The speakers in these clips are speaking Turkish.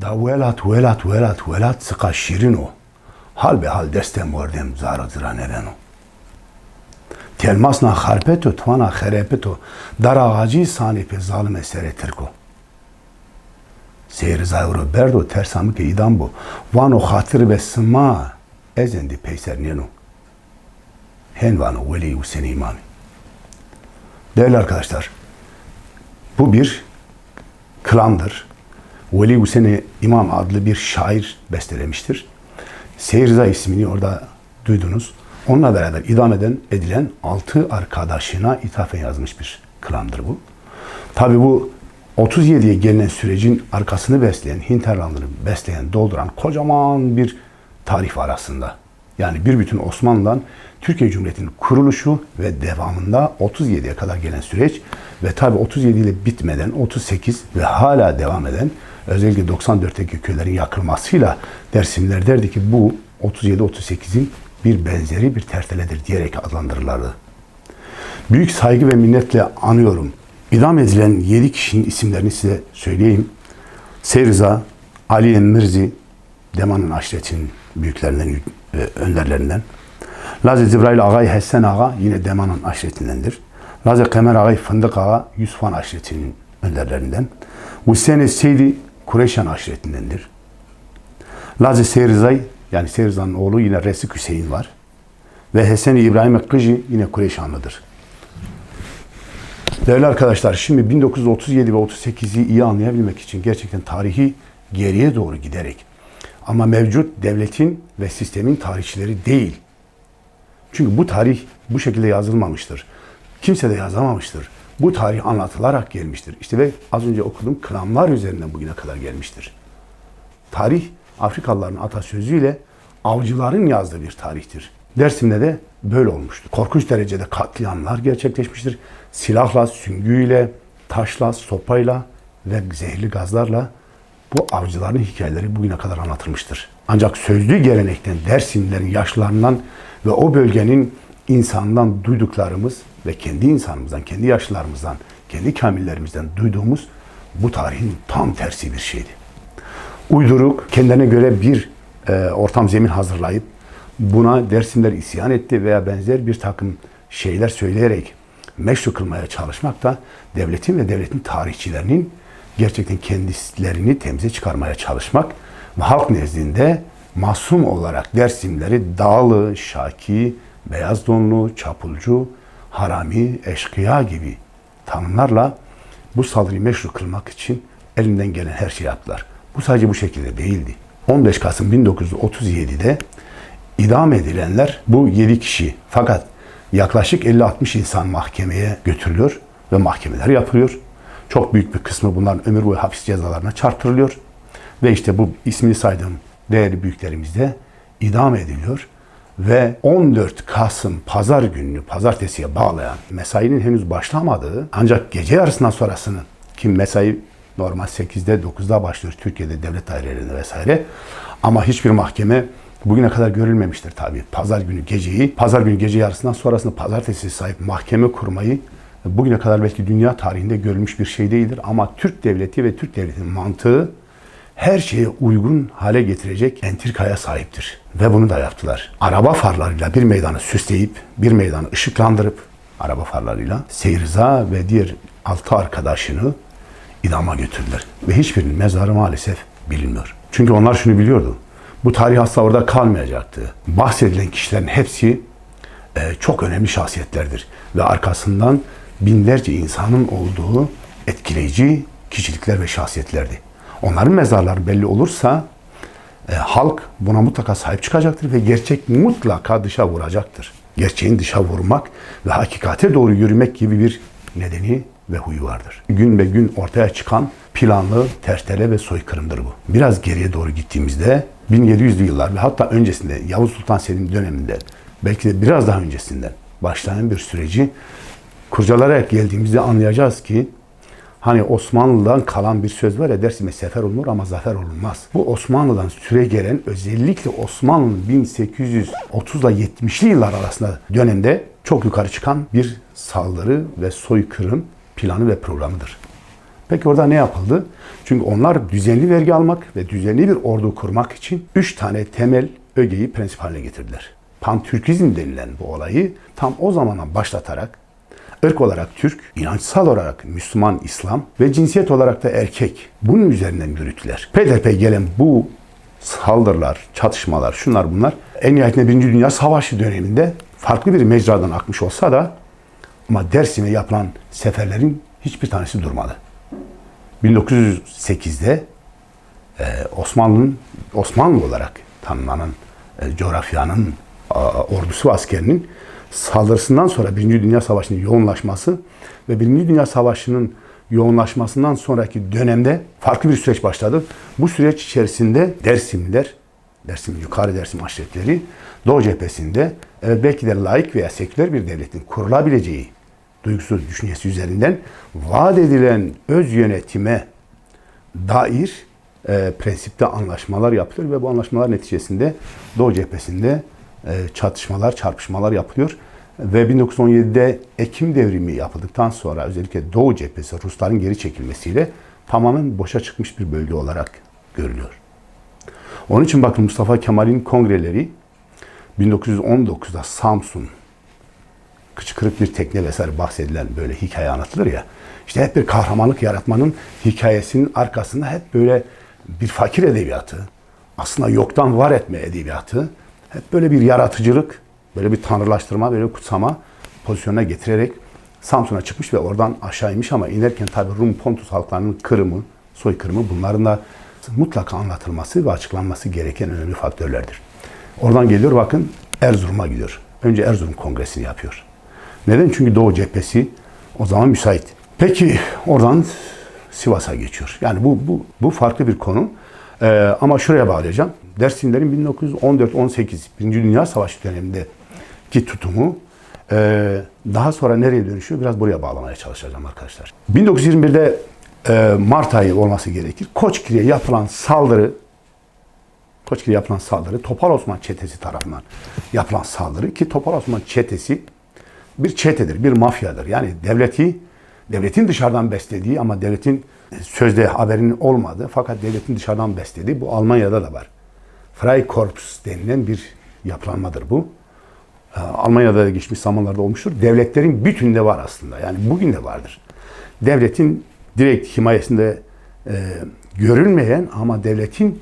Da velat velat velat velat sıka şirin o. Hal be hal destem vardem zara zira neveno. Telmas na harpeto tvana herepeto dar ağacı sani pe zalim esere terko. Seyir zavru berdo tersamı ke idam bu. Vano hatır ve sıma ezendi peyser nenu. Hen vano veli Hüseyin imami. Değerli arkadaşlar, bu bir klandır. Veli Hüseyin İmam adlı bir şair bestelemiştir. Seyirza ismini orada duydunuz. Onunla beraber idam eden, edilen altı arkadaşına ithafen yazmış bir klandır bu. Tabi bu 37'ye gelinen sürecin arkasını besleyen, Hinterland'ını besleyen, dolduran kocaman bir tarih var aslında. Yani bir bütün Osmanlı'dan Türkiye Cumhuriyeti'nin kuruluşu ve devamında 37'ye kadar gelen süreç ve tabi 37 ile bitmeden 38 ve hala devam eden özellikle 94'teki köylerin yakılmasıyla Dersimler derdi ki bu 37-38'in bir benzeri bir terteledir diyerek adlandırırlardı. Büyük saygı ve minnetle anıyorum. İdam edilen 7 kişinin isimlerini size söyleyeyim. Seyriza, Ali Emirzi, Deman'ın aşiretinin büyüklerinden, önderlerinden. Lazi Zibrail Ağay Hessen Ağa yine Deman'ın aşiretindendir. Lazi Kemer Ağay Fındık Ağa Yusufan aşiretinin önderlerinden. Hüseyin Seydi Kureyşan aşiretindendir. Lazi Seyrizay yani Seyriza'nın oğlu yine Resik Hüseyin var. Ve Hesen-i İbrahim Ekkıcı yine Kureyşanlıdır. Değerli arkadaşlar şimdi 1937 ve 38'i iyi anlayabilmek için gerçekten tarihi geriye doğru giderek ama mevcut devletin ve sistemin tarihçileri değil. Çünkü bu tarih bu şekilde yazılmamıştır. Kimse de yazamamıştır. Bu tarih anlatılarak gelmiştir. İşte ve az önce okuduğum klanlar üzerinden bugüne kadar gelmiştir. Tarih Afrikalıların atasözüyle avcıların yazdığı bir tarihtir. Dersim'de de böyle olmuştur. Korkunç derecede katliamlar gerçekleşmiştir. Silahla, süngüyle, taşla, sopayla ve zehirli gazlarla bu avcıların hikayeleri bugüne kadar anlatılmıştır. Ancak sözlü gelenekten Dersimlerin yaşlarından ve o bölgenin insandan duyduklarımız ve kendi insanımızdan, kendi yaşlılarımızdan, kendi kamillerimizden duyduğumuz bu tarihin tam tersi bir şeydi. Uyduruk, kendine göre bir e, ortam zemin hazırlayıp buna Dersimler isyan etti veya benzer bir takım şeyler söyleyerek meşru kılmaya çalışmak da devletin ve devletin tarihçilerinin gerçekten kendilerini temize çıkarmaya çalışmak ve halk nezdinde masum olarak Dersimleri dağlı, şaki, beyaz donlu, çapulcu, harami, eşkıya gibi tanımlarla bu saldırıyı meşru kılmak için elinden gelen her şeyi yaptılar. Bu sadece bu şekilde değildi. 15 Kasım 1937'de idam edilenler bu 7 kişi. Fakat yaklaşık 50-60 insan mahkemeye götürülüyor ve mahkemeler yapılıyor. Çok büyük bir kısmı bunların ömür boyu hapis cezalarına çarptırılıyor. Ve işte bu ismini saydığım değerli büyüklerimiz de idam ediliyor. Ve 14 Kasım pazar gününü pazartesiye bağlayan mesainin henüz başlamadığı ancak gece yarısından sonrasını kim mesai normal 8'de 9'da başlıyor Türkiye'de devlet dairelerinde vesaire. Ama hiçbir mahkeme bugüne kadar görülmemiştir tabii. Pazar günü geceyi, pazar günü gece yarısından sonrasını pazartesi sahip mahkeme kurmayı bugüne kadar belki dünya tarihinde görülmüş bir şey değildir. Ama Türk devleti ve Türk devletinin mantığı her şeye uygun hale getirecek entrikaya sahiptir. Ve bunu da yaptılar. Araba farlarıyla bir meydanı süsleyip, bir meydanı ışıklandırıp, araba farlarıyla Seyirza ve diğer altı arkadaşını idama götürdüler. Ve hiçbirinin mezarı maalesef bilinmiyor. Çünkü onlar şunu biliyordu. Bu tarih asla orada kalmayacaktı. Bahsedilen kişilerin hepsi e, çok önemli şahsiyetlerdir. Ve arkasından binlerce insanın olduğu etkileyici kişilikler ve şahsiyetlerdi. Onların mezarları belli olursa e, halk buna mutlaka sahip çıkacaktır ve gerçek mutlaka dışa vuracaktır. Gerçeğin dışa vurmak ve hakikate doğru yürümek gibi bir nedeni ve huyu vardır. Gün be gün ortaya çıkan planlı tertele ve soykırımdır bu. Biraz geriye doğru gittiğimizde 1700'lü yıllar ve hatta öncesinde Yavuz Sultan Selim döneminde belki de biraz daha öncesinden başlayan bir süreci kurcalayarak geldiğimizde anlayacağız ki hani Osmanlı'dan kalan bir söz var ya dersime sefer olunur ama zafer olunmaz. Bu Osmanlı'dan süre gelen özellikle Osmanlı'nın 1830 ile 70'li yıllar arasında dönemde çok yukarı çıkan bir saldırı ve soykırım planı ve programıdır. Peki orada ne yapıldı? Çünkü onlar düzenli vergi almak ve düzenli bir ordu kurmak için üç tane temel ögeyi prensip haline getirdiler. Pantürkizm denilen bu olayı tam o zamana başlatarak ırk olarak Türk, inançsal olarak Müslüman, İslam ve cinsiyet olarak da erkek. Bunun üzerinden yürüttüler. Peyderpey gelen bu saldırılar, çatışmalar, şunlar bunlar en nihayetinde Birinci Dünya Savaşı döneminde farklı bir mecradan akmış olsa da ama Dersim'e yapılan seferlerin hiçbir tanesi durmadı. 1908'de e, Osmanlı'nın Osmanlı olarak tanımlanan e, coğrafyanın a, ordusu askerinin saldırısından sonra Birinci Dünya Savaşı'nın yoğunlaşması ve Birinci Dünya Savaşı'nın yoğunlaşmasından sonraki dönemde farklı bir süreç başladı. Bu süreç içerisinde Dersimliler, Dersim yukarı Dersim aşiretleri Doğu cephesinde evet belki de laik veya seküler bir devletin kurulabileceği duygusu düşüncesi üzerinden vaat edilen öz yönetime dair e, prensipte anlaşmalar yapılıyor ve bu anlaşmalar neticesinde Doğu cephesinde çatışmalar, çarpışmalar yapılıyor. Ve 1917'de Ekim devrimi yapıldıktan sonra özellikle Doğu cephesi Rusların geri çekilmesiyle tamamen boşa çıkmış bir bölge olarak görülüyor. Onun için bakın Mustafa Kemal'in kongreleri 1919'da Samsun kıçkırık bir tekne vesaire bahsedilen böyle hikaye anlatılır ya. İşte hep bir kahramanlık yaratmanın hikayesinin arkasında hep böyle bir fakir edebiyatı, aslında yoktan var etme edebiyatı, hep böyle bir yaratıcılık, böyle bir tanrılaştırma, böyle bir kutsama pozisyonuna getirerek Samsun'a çıkmış ve oradan aşağı inmiş ama inerken tabi Rum Pontus halklarının kırımı, soykırımı bunların da mutlaka anlatılması ve açıklanması gereken önemli faktörlerdir. Oradan geliyor bakın Erzurum'a gidiyor. Önce Erzurum Kongresi'ni yapıyor. Neden? Çünkü Doğu cephesi o zaman müsait. Peki oradan Sivas'a geçiyor. Yani bu, bu, bu farklı bir konu. Ee, ama şuraya bağlayacağım. Dersimlerin 1914-18 Birinci Dünya Savaşı dönemindeki tutumu e, daha sonra nereye dönüşüyor? Biraz buraya bağlamaya çalışacağım arkadaşlar. 1921'de e, Mart ayı olması gerekir. Koçkir'e yapılan saldırı Koçkir'e yapılan saldırı Topal Osman çetesi tarafından yapılan saldırı ki Topal Osman çetesi bir çetedir, bir mafyadır. Yani devleti, devletin dışarıdan beslediği ama devletin sözde haberinin olmadığı fakat devletin dışarıdan beslediği bu Almanya'da da var. Freikorps denilen bir yapılanmadır bu. Ee, Almanya'da da geçmiş zamanlarda olmuştur. Devletlerin bütünde var aslında. Yani bugün de vardır. Devletin direkt himayesinde e, görülmeyen ama devletin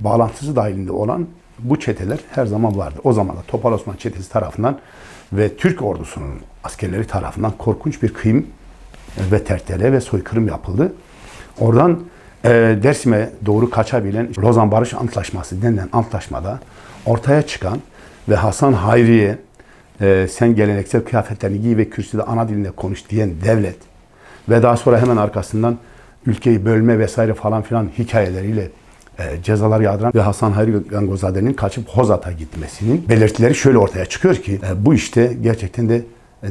bağlantısı dahilinde olan bu çeteler her zaman vardı. O zaman da Topal Osman çetesi tarafından ve Türk ordusunun askerleri tarafından korkunç bir kıyım ve tertele ve soykırım yapıldı. Oradan e, Dersim'e doğru kaçabilen Lozan Barış Antlaşması denilen antlaşmada ortaya çıkan ve Hasan Hayri'ye e, sen geleneksel kıyafetlerini giy ve kürsüde ana dilinde konuş diyen devlet ve daha sonra hemen arkasından ülkeyi bölme vesaire falan filan hikayeleriyle e, cezalar yağdıran ve Hasan Hayri Gangozade'nin kaçıp Hozat'a gitmesinin belirtileri şöyle ortaya çıkıyor ki e, bu işte gerçekten de e,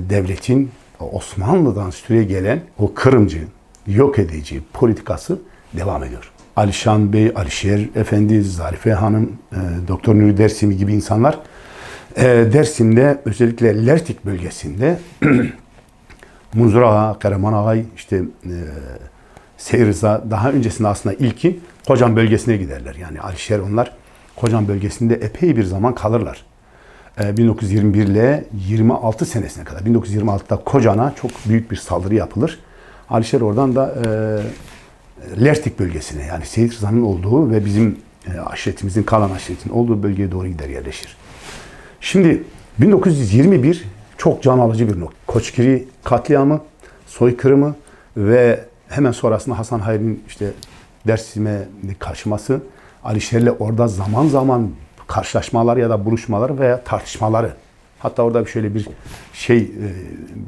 devletin Osmanlı'dan süre gelen o kırımcı, yok edici politikası devam ediyor. Alişan Bey, Alişer Efendi, Zarife Hanım, Doktor Nuri Dersimi gibi insanlar Dersim'de özellikle Lertik bölgesinde Munzur Ağa, Karaman Ağay, işte Seyriza daha öncesinde aslında ilki Kocan bölgesine giderler. Yani Alişer onlar Kocan bölgesinde epey bir zaman kalırlar. 1921 ile 26 senesine kadar. 1926'da Kocan'a çok büyük bir saldırı yapılır. Alişer oradan da e, Lertik bölgesine yani Seyit Rıza'nın olduğu ve bizim e, aşiretimizin kalan aşiretin olduğu bölgeye doğru gider yerleşir. Şimdi 1921 çok can alıcı bir nokta. Koçkiri katliamı, soykırımı ve hemen sonrasında Hasan Hayri'nin işte Dersim'e kaçması, Alişer'le orada zaman zaman karşılaşmalar ya da buluşmalar veya tartışmaları. Hatta orada şöyle bir şey,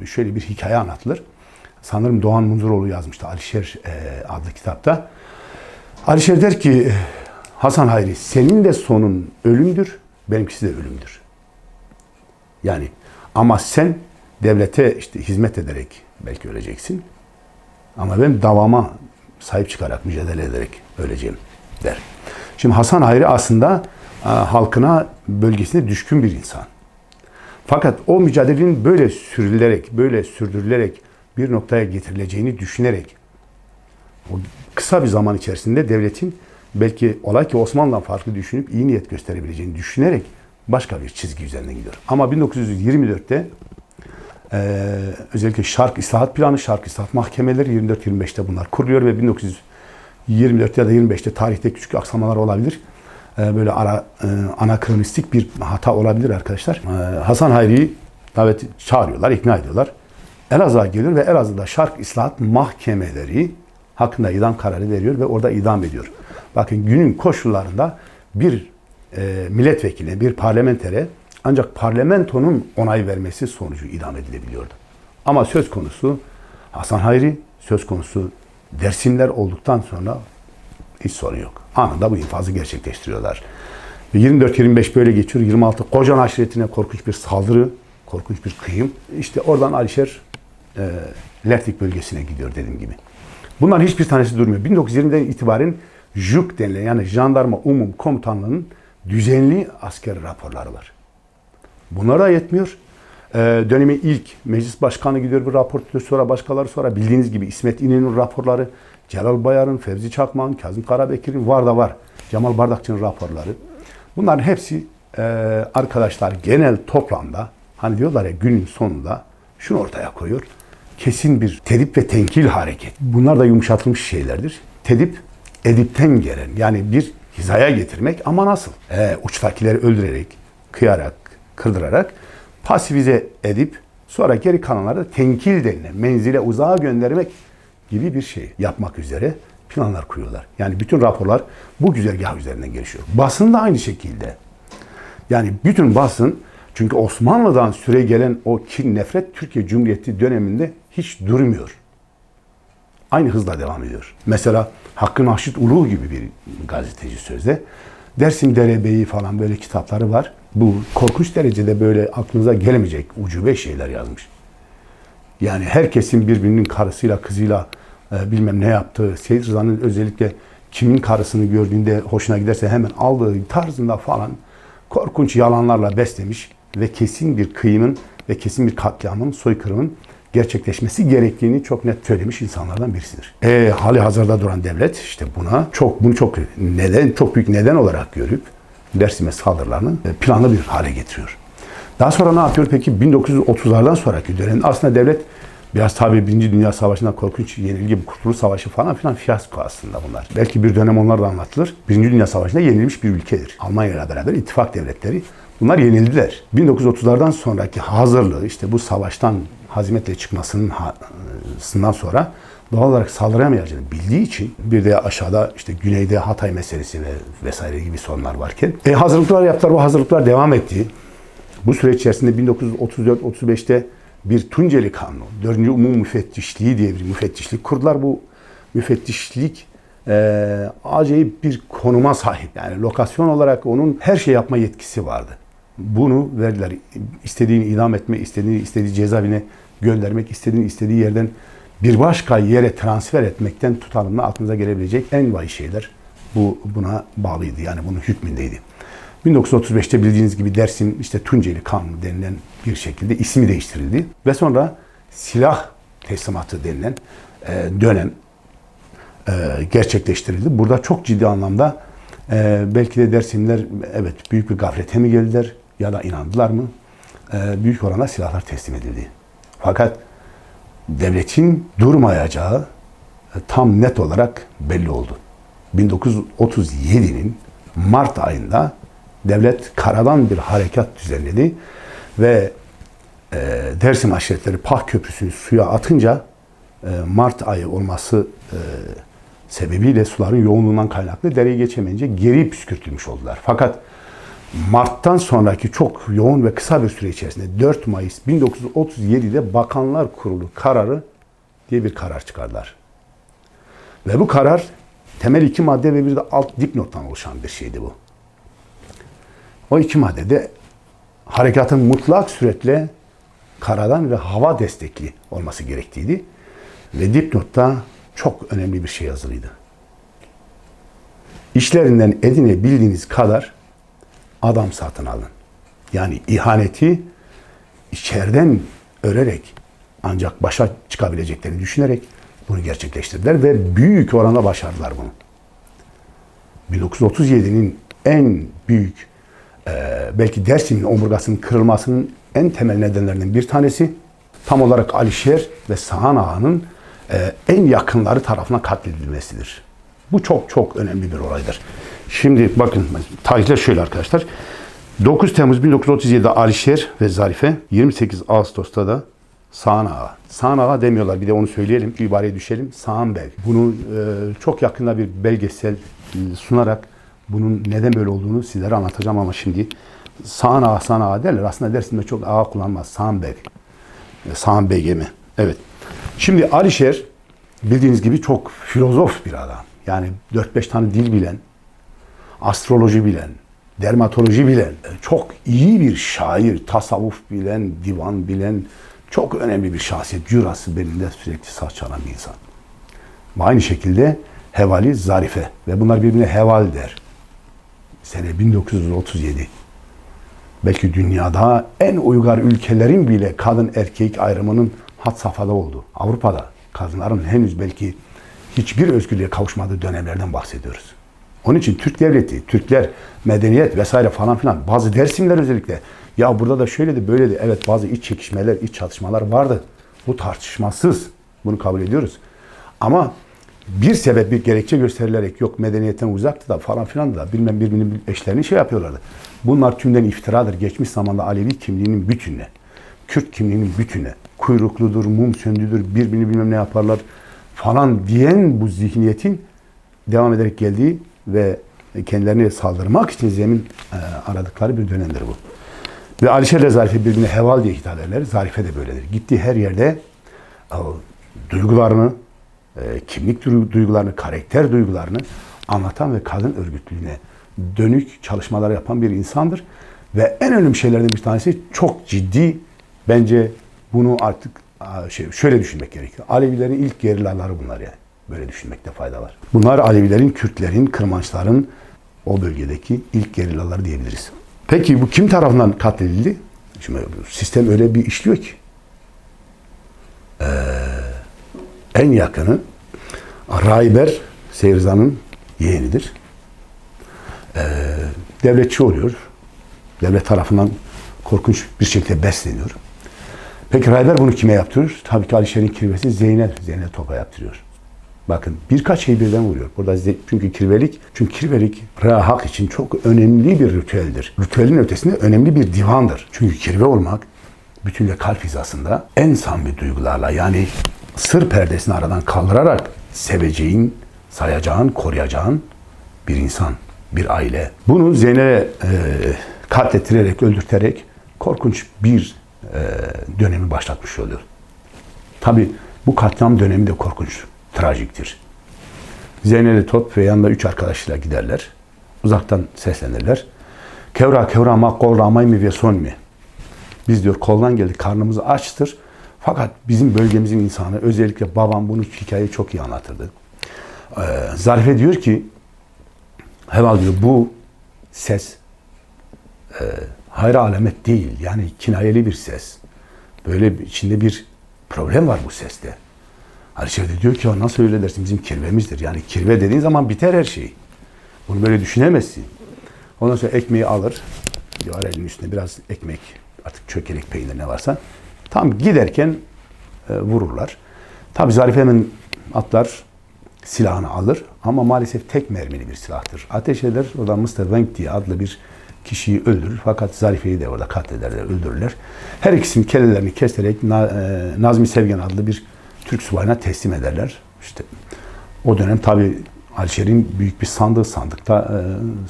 e, şöyle bir hikaye anlatılır. Sanırım Doğan Munzuroğlu yazmıştı Alişer e, adlı kitapta. Alişer der ki Hasan Hayri senin de sonun ölümdür, benimkisi de ölümdür. Yani ama sen devlete işte hizmet ederek belki öleceksin. Ama ben davama sahip çıkarak, mücadele ederek öleceğim der. Şimdi Hasan Hayri aslında e, halkına, bölgesine düşkün bir insan. Fakat o mücadelenin böyle sürülerek, böyle sürdürülerek bir noktaya getirileceğini düşünerek O kısa bir zaman içerisinde devletin belki olay ki Osmanlı'dan farklı düşünüp iyi niyet gösterebileceğini düşünerek başka bir çizgi üzerinden gidiyor. Ama 1924'te ee, özellikle Şark İslahat Planı, Şark İslahat Mahkemeleri 24-25'te bunlar kuruluyor ve 1924 ya da 25'te tarihte küçük aksamalar olabilir. Ee, böyle ara e, anakronistik bir hata olabilir arkadaşlar. Ee, Hasan Hayri'yi davet çağırıyorlar, ikna ediyorlar. Elazığ'a geliyor ve Elazığ'da Şark İslahat Mahkemeleri hakkında idam kararı veriyor ve orada idam ediyor. Bakın günün koşullarında bir e, bir parlamentere ancak parlamentonun onay vermesi sonucu idam edilebiliyordu. Ama söz konusu Hasan Hayri, söz konusu Dersimler olduktan sonra hiç sorun yok. Anında bu infazı gerçekleştiriyorlar. Ve 24-25 böyle geçiyor. 26 Kocan aşiretine korkunç bir saldırı, korkunç bir kıyım. İşte oradan Alişer e, Lertik bölgesine gidiyor dediğim gibi. Bunların hiçbir tanesi durmuyor. 1920'den itibaren JUK denilen yani Jandarma Umum Komutanlığı'nın düzenli asker raporları var. Bunlar da yetmiyor. Ee, dönemin ilk meclis başkanı gidiyor bir rapor tutuyor. Sonra başkaları sonra bildiğiniz gibi İsmet İnönü'nün raporları, Celal Bayar'ın, Fevzi Çakmak'ın, Kazım Karabekir'in var da var. Cemal Bardakçı'nın raporları. Bunların hepsi e, arkadaşlar genel toplamda hani diyorlar ya günün sonunda şunu ortaya koyuyor. Kesin bir tedip ve tenkil hareket. Bunlar da yumuşatılmış şeylerdir. Tedip edipten gelen yani bir hizaya getirmek ama nasıl? E, uçtakileri öldürerek, kıyarak, kırdırarak pasifize edip sonra geri kalanları da tenkil denilen menzile uzağa göndermek gibi bir şey yapmak üzere planlar kuruyorlar. Yani bütün raporlar bu güzergah üzerinden gelişiyor. Basın da aynı şekilde. Yani bütün basın çünkü Osmanlı'dan süre gelen o kin, nefret Türkiye Cumhuriyeti döneminde hiç durmuyor. Aynı hızla devam ediyor. Mesela Hakkı Naşit Ulu gibi bir gazeteci sözde Dersim Derebeyi falan böyle kitapları var. Bu korkunç derecede böyle aklınıza gelemeyecek ucube şeyler yazmış. Yani herkesin birbirinin karısıyla kızıyla e, bilmem ne yaptığı, Seyit Rıza'nın özellikle kimin karısını gördüğünde hoşuna giderse hemen aldığı tarzında falan korkunç yalanlarla beslemiş ve kesin bir kıyımın ve kesin bir katliamın, soykırımın gerçekleşmesi gerektiğini çok net söylemiş insanlardan birisidir. E, hali hazırda duran devlet işte buna çok bunu çok neden çok büyük neden olarak görüp Dersim'e saldırılarını e, planlı bir hale getiriyor. Daha sonra ne yapıyor peki? 1930'lardan sonraki dönem aslında devlet biraz tabii Birinci Dünya Savaşı'nda korkunç yenilgi, Kurtuluş Savaşı falan filan fiyasko aslında bunlar. Belki bir dönem onlar da anlatılır. Birinci Dünya Savaşı'nda yenilmiş bir ülkedir. Almanya ile beraber ittifak devletleri bunlar yenildiler. 1930'lardan sonraki hazırlığı işte bu savaştan hazimetle çıkmasından sonra doğal olarak saldıramayacağını bildiği için bir de aşağıda işte güneyde Hatay meselesi ve vesaire gibi sorunlar varken e, hazırlıklar yaptılar. Bu hazırlıklar devam etti. Bu süreç içerisinde 1934-35'te bir Tunceli Kanunu, 4. Umum Müfettişliği diye bir müfettişlik kurdular. Bu müfettişlik e, acayip bir konuma sahip. Yani lokasyon olarak onun her şey yapma yetkisi vardı. Bunu verdiler. İstediğini idam etme, istediğini istediği cezaevine göndermek, istediğini istediği yerden bir başka yere transfer etmekten tutarımla aklınıza gelebilecek en vahim şeyler bu buna bağlıydı. Yani bunun hükmündeydi. 1935'te bildiğiniz gibi Dersim işte Tunceli Kanunu denilen bir şekilde ismi değiştirildi ve sonra silah teslimatı denilen e, dönem e, gerçekleştirildi. Burada çok ciddi anlamda e, belki de Dersimler evet büyük bir gaflete mi geldiler ya da inandılar mı? E, büyük oranda silahlar teslim edildi. Fakat devletin durmayacağı e, tam net olarak belli oldu. 1937'nin Mart ayında devlet karadan bir harekat düzenledi ve e, Dersim aşiretleri Pah Köprüsü'nü suya atınca e, Mart ayı olması e, sebebiyle suların yoğunluğundan kaynaklı dereyi geçemeyince geri püskürtülmüş oldular. Fakat Mart'tan sonraki çok yoğun ve kısa bir süre içerisinde 4 Mayıs 1937'de Bakanlar Kurulu kararı diye bir karar çıkardılar. Ve bu karar temel iki madde ve bir de alt dipnottan oluşan bir şeydi bu. O iki maddede harekatın mutlak süretle karadan ve hava destekli olması gerektiğiydi. Ve dipnotta çok önemli bir şey yazılıydı. İşlerinden edinebildiğiniz kadar adam satın alın. Yani ihaneti içeriden örerek ancak başa çıkabileceklerini düşünerek bunu gerçekleştirdiler ve büyük oranda başardılar bunu. 1937'nin en büyük e, belki Dersim'in omurgasının kırılmasının en temel nedenlerinden bir tanesi tam olarak Alişer ve Sağan Ağa'nın e, en yakınları tarafından katledilmesidir. Bu çok çok önemli bir olaydır. Şimdi bakın tarihler şöyle arkadaşlar. 9 Temmuz 1937'de Alişer ve Zarife, 28 Ağustos'ta da Sağan Ağa. Demiyorlar bir de onu söyleyelim, ibareye düşelim. Sağan. Bunu e, çok yakında bir belgesel e, sunarak bunun neden böyle olduğunu sizlere anlatacağım ama şimdi Sağan Ağa, derler. Aslında dersinde çok ağa kullanmaz. Sağan Bey. E? Evet. Şimdi Alişer bildiğiniz gibi çok filozof bir adam. Yani 4-5 tane dil bilen, astroloji bilen, dermatoloji bilen, çok iyi bir şair, tasavvuf bilen, divan bilen, çok önemli bir şahsiyet. Cürası belinde sürekli saç çalan bir insan. Aynı şekilde Hevali Zarife ve bunlar birbirine Heval der. Sene 1937. Belki dünyada en uygar ülkelerin bile kadın erkek ayrımının had safhada oldu. Avrupa'da kadınların henüz belki hiçbir özgürlüğe kavuşmadığı dönemlerden bahsediyoruz. Onun için Türk devleti, Türkler, medeniyet vesaire falan filan bazı dersimler özellikle ya burada da şöyle de böyle de evet bazı iç çekişmeler, iç çatışmalar vardı. Bu tartışmasız. Bunu kabul ediyoruz. Ama bir sebep, bir gerekçe gösterilerek yok medeniyetten uzaktı da falan filan da bilmem birbirinin eşlerini şey yapıyorlardı. Bunlar tümden iftiradır. Geçmiş zamanda Alevi kimliğinin bütününe, Kürt kimliğinin bütününe, kuyrukludur, mum söndüdür, birbirini bilmem ne yaparlar falan diyen bu zihniyetin devam ederek geldiği ve kendilerine saldırmak için zemin e, aradıkları bir dönemdir bu. Ve Alişer ile Zarife birbirine heval diye hitap ederler. Zarife de böyledir. Gittiği her yerde e, duygularını, e, kimlik duygularını, karakter duygularını anlatan ve kadın örgütlüğüne dönük çalışmalar yapan bir insandır. Ve en önemli şeylerden bir tanesi çok ciddi bence bunu artık şey, şöyle düşünmek gerekiyor. Alevilerin ilk gerillaları bunlar yani. Böyle düşünmekte fayda var. Bunlar Alevilerin, Kürtlerin, Kırmançların o bölgedeki ilk gerillaları diyebiliriz. Peki bu kim tarafından katledildi? Şimdi sistem öyle bir işliyor ki. Ee, en yakını Rayber Seyrzan'ın yeğenidir. Ee, devletçi oluyor. Devlet tarafından korkunç bir şekilde besleniyor. Peki Rayber bunu kime yaptırıyor? Tabii ki Alişer'in kirvesi Zeynel. Zeynel Top'a yaptırıyor. Bakın birkaç şey birden vuruyor. Burada çünkü kirvelik, çünkü kirvelik rahak için çok önemli bir ritüeldir. Ritüelin ötesinde önemli bir divandır. Çünkü kirve olmak bütünle kalp hizasında en samimi duygularla yani sır perdesini aradan kaldırarak seveceğin, sayacağın, koruyacağın bir insan, bir aile. Bunu Zeynep'e e, katlettirerek, öldürterek korkunç bir dönemi başlatmış oluyor. Tabi bu katliam dönemi de korkunç trajiktir. Zeyneli Top ve yanında üç arkadaşıyla giderler. Uzaktan seslenirler. Kevra kevra makkol ramay mi ve son mi? Biz diyor koldan geldik karnımız açtır. Fakat bizim bölgemizin insanı özellikle babam bunu hikayeyi çok iyi anlatırdı. Ee, Zarife diyor ki Heval diyor bu ses e, hayra alamet değil. Yani kinayeli bir ses. Böyle içinde bir problem var bu seste. Alişer de diyor ki nasıl öyle dersin bizim kirvemizdir. Yani kirve dediğin zaman biter her şey. Bunu böyle düşünemezsin. Ondan sonra ekmeği alır. Diyor elinin üstüne biraz ekmek artık çökelek peynir ne varsa. Tam giderken e, vururlar. Tabi Zarif hemen atlar silahını alır ama maalesef tek mermili bir silahtır. Ateş eder. Orada Mr. Wang diye adlı bir kişiyi öldürür. Fakat Zarife'yi de orada katlederler, öldürürler. Her ikisinin kellelerini keserek e, Nazmi Sevgen adlı bir Türk subayına teslim ederler. İşte o dönem tabi Alişer'in büyük bir sandığı sandıkta e,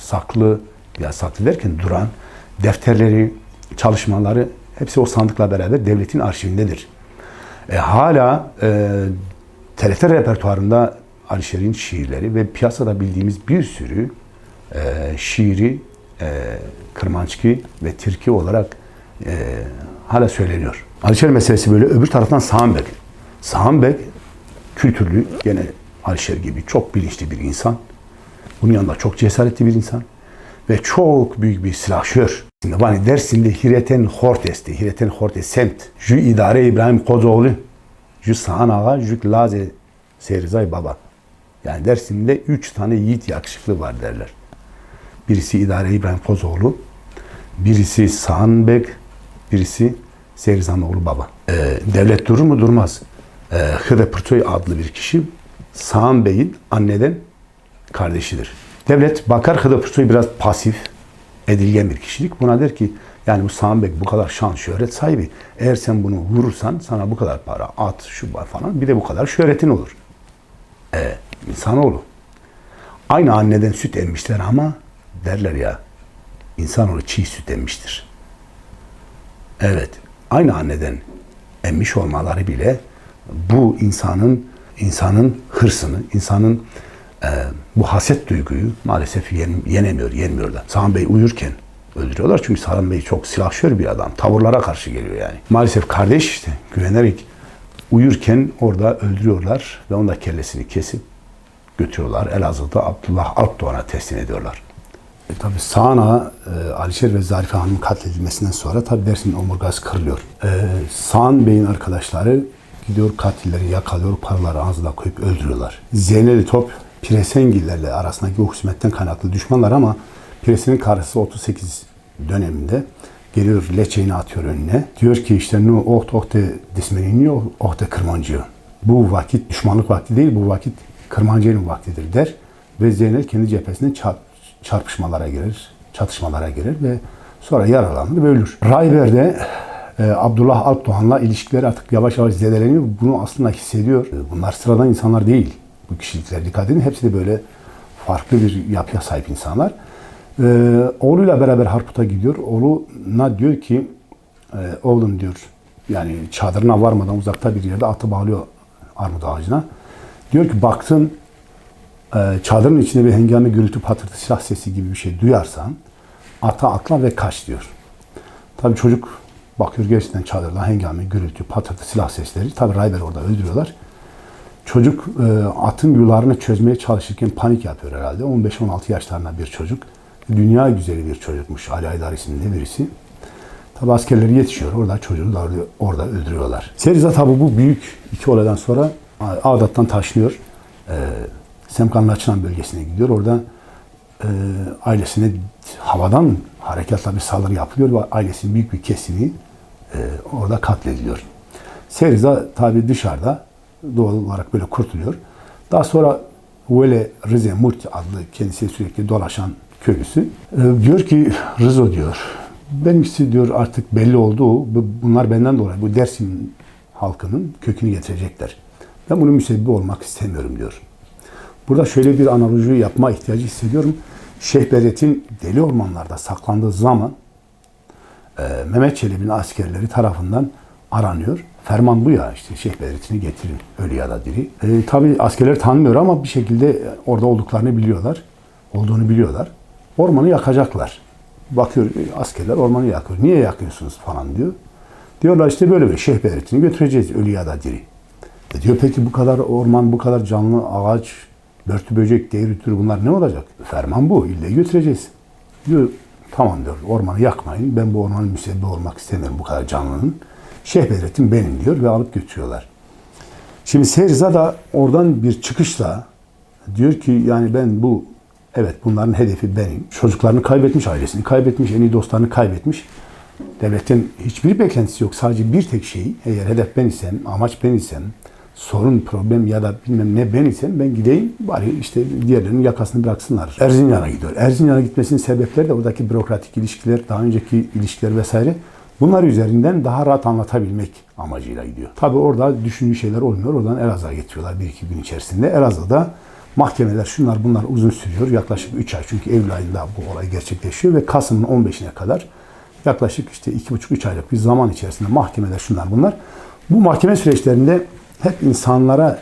saklı ya saklı derken duran defterleri, çalışmaları hepsi o sandıkla beraber devletin arşivindedir. E, hala e, TRT repertuarında Alişer'in şiirleri ve piyasada bildiğimiz bir sürü e, şiiri e, Kırmançki ve Tirki olarak e, hala söyleniyor. Alişer meselesi böyle. Öbür taraftan Sağambek. Sağambek kültürlü, gene Alişer gibi çok bilinçli bir insan. Bunun yanında çok cesaretli bir insan. Ve çok büyük bir silahşör. Yani Dersim'de Hireten Hortes'ti. Hireten Hortes semt. Jü idare İbrahim Kozoğlu. Jü Sağan Ağa, Jü Laze Seyrizay Baba. Yani Dersim'de üç tane yiğit yakışıklı var derler. Birisi İdare İbrahim Kozoğlu, birisi Sağan Bek, birisi Seyrizanoğlu Baba. Ee, devlet durur mu? Durmaz. Ee, Hıdı Pırtoy adlı bir kişi Sağan Bey'in anneden kardeşidir. Devlet bakar Hıdı Pırtoy biraz pasif, edilgen bir kişilik. Buna der ki yani bu Sağan Bey bu kadar şan şöhret sahibi. Eğer sen bunu vurursan sana bu kadar para, at, şu var falan bir de bu kadar şöhretin olur. E, insanoğlu. Aynı anneden süt emmişler ama derler ya insanoğlu çiğ süt emmiştir. Evet, aynı anneden emmiş olmaları bile bu insanın insanın hırsını, insanın e, bu haset duyguyu maalesef yen, yenemiyor, yenmiyorlar. Sağan Bey uyurken öldürüyorlar çünkü Sağan Bey çok silahşör bir adam. Tavırlara karşı geliyor yani. Maalesef kardeş işte güvenerek uyurken orada öldürüyorlar ve onun da kellesini kesip götürüyorlar. Elazığ'da Abdullah Alpdoğan'a teslim ediyorlar. E, tabii Sağan'a e, Alişer ve Zarife Hanım'ın katledilmesinden sonra tabii Dersim'in omurgası kırılıyor. E, Sağan Bey'in arkadaşları gidiyor katilleri yakalıyor, paraları ağzına koyup öldürüyorlar. Zeyneli Top Piresengillerle arasındaki o husumetten kaynaklı düşmanlar ama Piresen'in karısı 38 döneminde geliyor leçeğini atıyor önüne. Diyor ki işte nu oht ohte dismenini ohte kırmancı. Bu vakit düşmanlık vakti değil, bu vakit kırmancının vaktidir der. Ve Zeynel kendi cephesinde çarp, çarpışmalara girer, çatışmalara girer ve sonra yaralanır ve ölür. Rayber'de e, Abdullah Alpdoğan'la ilişkileri artık yavaş yavaş zedeleniyor. Bunu aslında hissediyor. E, Bunlar sıradan insanlar değil. Bu kişilikler dikkat edin. Hepsi de böyle farklı bir yapıya sahip insanlar. Ee, oğluyla beraber Harput'a gidiyor. Oğluna diyor ki e, oğlum diyor yani çadırına varmadan uzakta bir yerde atı bağlıyor armut ağacına. Diyor ki baktın e, çadırın içinde bir hengame gürültü patırtı silah sesi gibi bir şey duyarsan ata atla ve kaç diyor. Tabii çocuk bakıyor gerçekten çadırda hengame gürültü patırtı silah sesleri. Tabii Rayber orada öldürüyorlar. Çocuk e, atın yularını çözmeye çalışırken panik yapıyor herhalde. 15-16 yaşlarında bir çocuk. Dünya güzeli bir çocukmuş. Ali Aydar isimli birisi. Tabi askerleri yetişiyor. Orada çocuğu da orada, öldürüyorlar. Seriza tabi bu büyük iki olaydan sonra Ağdat'tan taşınıyor. E, Semkanlı Açılan bölgesine gidiyor. Orada e, ailesine havadan harekatla bir saldırı yapılıyor ve ailesinin büyük bir kesimi e, orada katlediliyor. Seriza tabi dışarıda doğal olarak böyle kurtuluyor. Daha sonra Vele Rize Murt adlı kendisi sürekli dolaşan köylüsü e, diyor ki Rızo diyor benimkisi diyor artık belli oldu. Bunlar benden dolayı bu Dersim halkının kökünü getirecekler. Ben bunun müsebbibi olmak istemiyorum diyor. Burada şöyle bir analoji yapma ihtiyacı hissediyorum. Şeyh Bedrettin deli ormanlarda saklandığı zaman e, Mehmet Çelebi'nin askerleri tarafından aranıyor. Ferman bu ya işte Şeyh Bedrettin'i getirin ölü ya da diri. E, tabii askerler tanımıyor ama bir şekilde orada olduklarını biliyorlar. Olduğunu biliyorlar. Ormanı yakacaklar. Bakıyor askerler ormanı yakıyor. Niye yakıyorsunuz falan diyor. Diyorlar işte böyle bir Şeyh Bedrettin'i götüreceğiz ölü ya da diri. E diyor peki bu kadar orman, bu kadar canlı ağaç, börtü böcek, değeri türü bunlar ne olacak? Ferman bu. İlle götüreceğiz. Diyor tamam diyor ormanı yakmayın. Ben bu ormanın müsebbibi olmak istemiyorum bu kadar canlının. Şeyh Bedrettin benim diyor ve alıp götürüyorlar. Şimdi Seriza da oradan bir çıkışla diyor ki yani ben bu evet bunların hedefi benim. Çocuklarını kaybetmiş, ailesini kaybetmiş, en iyi dostlarını kaybetmiş. Devletin hiçbir beklentisi yok. Sadece bir tek şey. Eğer hedef ben isem, amaç ben isem, sorun, problem ya da bilmem ne ben isem ben gideyim bari işte diğerlerinin yakasını bıraksınlar. Erzincan'a gidiyor. Erzincan'a gitmesinin sebepleri de oradaki bürokratik ilişkiler, daha önceki ilişkiler vesaire. Bunlar üzerinden daha rahat anlatabilmek amacıyla gidiyor. Tabi orada düşündüğü şeyler olmuyor. Oradan Elazığ'a getiriyorlar bir iki gün içerisinde. Elazığ'da mahkemeler şunlar bunlar uzun sürüyor. Yaklaşık 3 ay çünkü Eylül ayında bu olay gerçekleşiyor ve Kasım'ın 15'ine kadar yaklaşık işte 2,5-3 aylık bir zaman içerisinde mahkemeler şunlar bunlar. Bu mahkeme süreçlerinde hep insanlara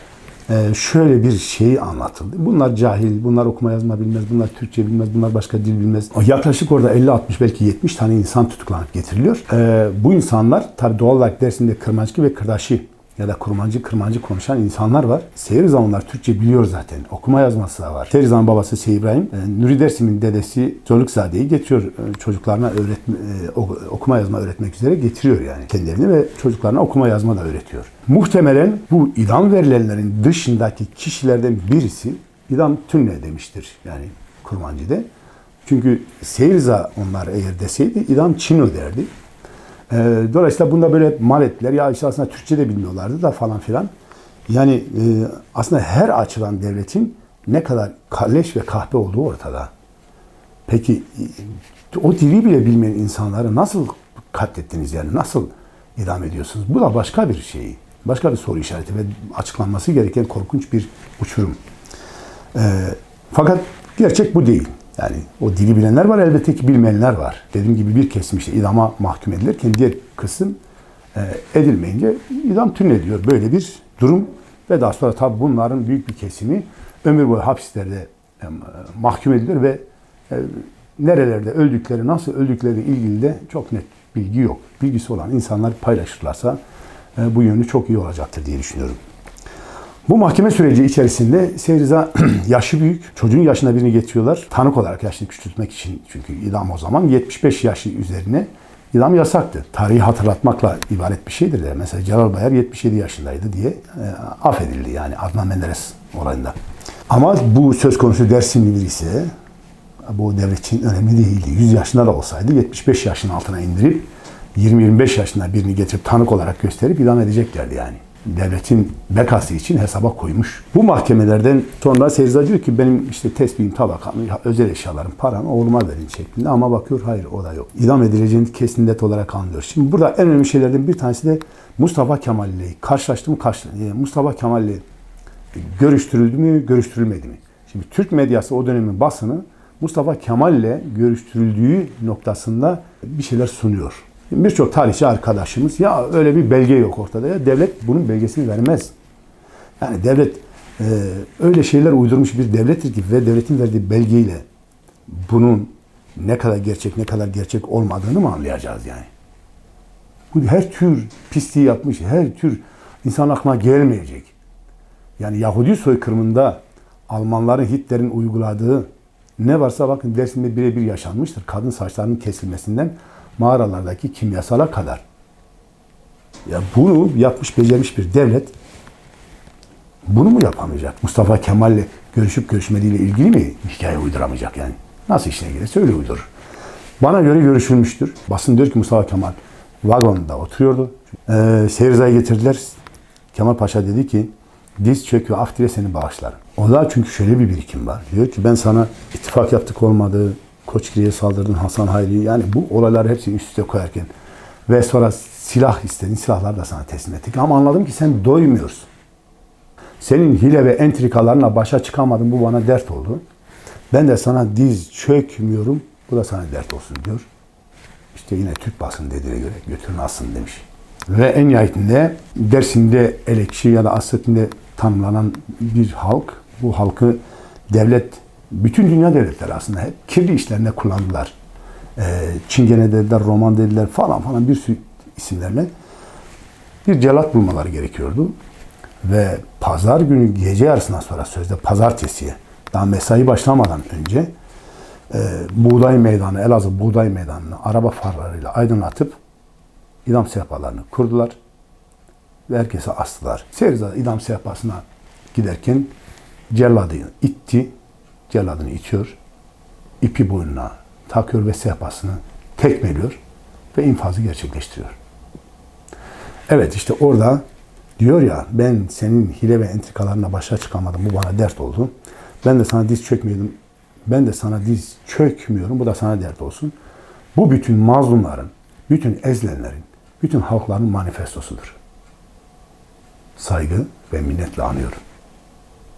e, şöyle bir şeyi anlatıldı. Bunlar cahil, bunlar okuma yazma bilmez, bunlar Türkçe bilmez, bunlar başka dil bilmez. Yaklaşık orada 50-60 belki 70 tane insan tutuklanıp getiriliyor. E, bu insanlar tabi doğal olarak Dersim'de Kırmancı ve Kırdaşı ya da kurmancı kırmancı konuşan insanlar var. Seyir zamanlar Türkçe biliyor zaten. Okuma yazması da var. Seyir zaman babası Seyir İbrahim, e, Nuri Dersim'in dedesi Zolukzade'yi getiriyor e, çocuklarına öğretme, e, ok- okuma yazma öğretmek üzere getiriyor yani kendilerini ve çocuklarına okuma yazma da öğretiyor. Muhtemelen bu idam verilenlerin dışındaki kişilerden birisi idam tünne demiştir yani kurmancıda. Çünkü Seyirza onlar eğer deseydi idam Çino derdi. Ee, dolayısıyla bunda böyle mal ettiler. Ya işte aslında Türkçe de bilmiyorlardı da falan filan. Yani e, aslında her açıdan devletin ne kadar kalleş ve kahpe olduğu ortada. Peki e, o dili bile bilmeyen insanları nasıl katlettiniz yani? Nasıl idam ediyorsunuz? Bu da başka bir şey. Başka bir soru işareti ve açıklanması gereken korkunç bir uçurum. Ee, fakat gerçek bu değil. Yani o dili bilenler var elbette ki bilmeyenler var. Dediğim gibi bir kesim işte idama mahkum edilirken diğer kısım e, edilmeyince idam tünediyor. Böyle bir durum ve daha sonra tabi bunların büyük bir kesimi ömür boyu hapislerde e, mahkum ediliyor ve e, nerelerde öldükleri, nasıl öldükleri ilgili de çok net bilgi yok. Bilgisi olan insanlar paylaşırlarsa e, bu yönü çok iyi olacaktır diye düşünüyorum. Bu mahkeme süreci içerisinde Seyriza yaşı büyük. Çocuğun yaşına birini getiriyorlar. Tanık olarak yaşını küçültmek için. Çünkü idam o zaman 75 yaşı üzerine idam yasaktı. Tarihi hatırlatmakla ibaret bir şeydir. de. Mesela Celal Bayar 77 yaşındaydı diye e, affedildi yani Adnan Menderes olayında. Ama bu söz konusu Dersimli biri ise bu devlet için önemli değildi. 100 yaşında da olsaydı 75 yaşın altına indirip 20-25 yaşında birini getirip tanık olarak gösterip idam edeceklerdi yani devletin bekası için hesaba koymuş. Bu mahkemelerden sonra Seyirza diyor ki benim işte tesbihim, tabakam, özel eşyalarım, param oğluma verin şeklinde ama bakıyor hayır o da yok. İdam edileceğini kesin net olarak anlıyor. Şimdi burada en önemli şeylerden bir tanesi de Mustafa Kemal ile karşılaştım. Karşı, e, Mustafa Kemal ile görüştürüldü mü, görüştürülmedi mi? Şimdi Türk medyası o dönemin basını Mustafa Kemal ile görüştürüldüğü noktasında bir şeyler sunuyor. Birçok tarihçi arkadaşımız ya öyle bir belge yok ortada ya devlet bunun belgesini vermez. Yani devlet e, öyle şeyler uydurmuş bir devlettir ki ve devletin verdiği belgeyle bunun ne kadar gerçek ne kadar gerçek olmadığını mı anlayacağız yani? Bu her tür pisliği yapmış, her tür insan aklına gelmeyecek. Yani Yahudi soykırımında Almanların Hitler'in uyguladığı ne varsa bakın Dersim'de birebir yaşanmıştır. Kadın saçlarının kesilmesinden mağaralardaki kimyasala kadar. Ya bunu yapmış, becermiş bir devlet bunu mu yapamayacak? Mustafa Kemal'le görüşüp görüşmediğiyle ilgili mi hikaye uyduramayacak yani? Nasıl işine gelirse öyle uydurur. Bana göre görüşülmüştür. Basın diyor ki Mustafa Kemal vagonda oturuyordu. Ee, getirdiler. Kemal Paşa dedi ki diz çök ve af dile seni bağışlarım. O da çünkü şöyle bir birikim var. Diyor ki ben sana ittifak yaptık olmadı, Koçgiri'ye saldırdın, Hasan Hayri. Yani bu olayları hepsini üst üste koyarken ve sonra silah istedin, silahları da sana teslim ettik. Ama anladım ki sen doymuyorsun. Senin hile ve entrikalarına başa çıkamadın, bu bana dert oldu. Ben de sana diz çökmüyorum, bu da sana dert olsun diyor. İşte yine Türk basın dediğine göre götürün alsın demiş. Ve en nihayetinde Dersim'de elekçi ya da Asrettin'de tanımlanan bir halk, bu halkı devlet bütün dünya devletleri aslında hep kirli işlerine kullandılar. Ee, Çingene dediler, Roman dediler falan falan bir sürü isimlerle bir celat bulmaları gerekiyordu. Ve pazar günü gece yarısından sonra sözde pazartesiye daha mesai başlamadan önce e, Buğday Meydanı, Elazığ Buğday Meydanı'nı araba farlarıyla aydınlatıp idam sehpalarını kurdular ve herkese astılar. Seyrizade idam sehpasına giderken celladı itti, celladını itiyor, ipi boynuna takıyor ve sehpasını tekmeliyor ve infazı gerçekleştiriyor. Evet işte orada diyor ya ben senin hile ve entrikalarına başa çıkamadım bu bana dert oldu. Ben de sana diz çökmüyorum. Ben de sana diz çökmüyorum. Bu da sana dert olsun. Bu bütün mazlumların, bütün ezilenlerin, bütün halkların manifestosudur. Saygı ve minnetle anıyorum.